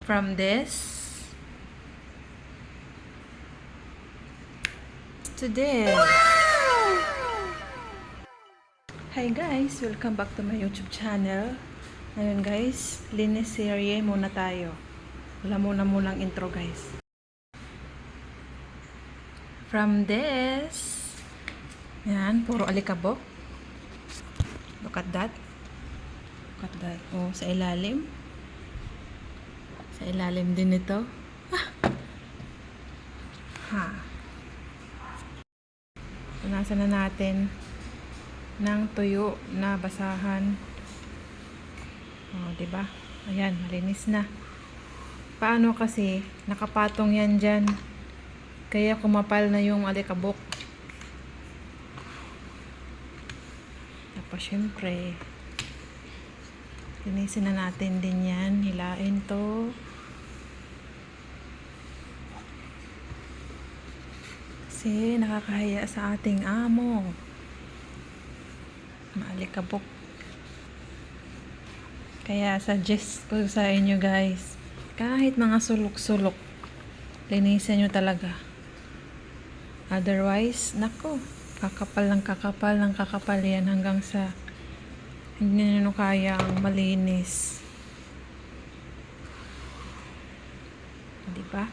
from this to this. Hi guys! Welcome back to my YouTube channel. Ngayon guys, linis serye muna tayo. Wala muna munang intro guys. From this, yan, puro alikabok. Look at that. Look at that. Oh, sa ilalim. Sa ilalim din ito. Ha. Punasan na natin ng tuyo na basahan. Oh, 'di ba? Ayan, malinis na. Paano kasi nakapatong 'yan diyan. Kaya kumapal na yung alikabok. Tapos syempre, linisin na natin din yan. Hilain to. Kasi nakakahiya sa ating amo. Maalikabok. Kaya suggest ko sa inyo guys, kahit mga sulok-sulok, linisin nyo talaga. Otherwise, nako, kakapal ng kakapal ng kakapal yan hanggang sa hindi nyo kayang malinis. Di ba?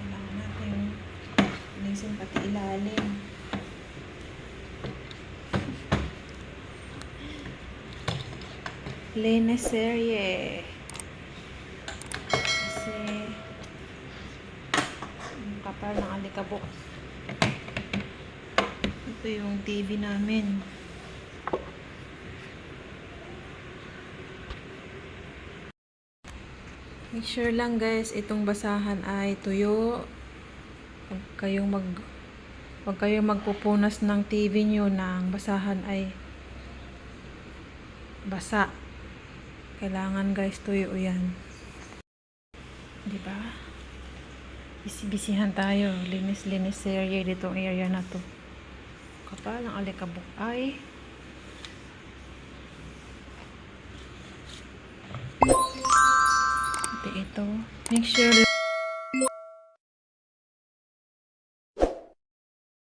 Kailangan natin linisin pati ilalim. Linis serye. Kasi ang kapal ng alikabok. Ito yung TV namin. Make sure lang guys, itong basahan ay tuyo. Huwag kayong mag Huwag kayong magpupunas ng TV nyo ng basahan ay basa. Kailangan guys tuyo yan. 'Di ba? Bisi-bisihan tayo. Linis-linis area ditong area na to. Kapal ang alikabok ay ito. Make sure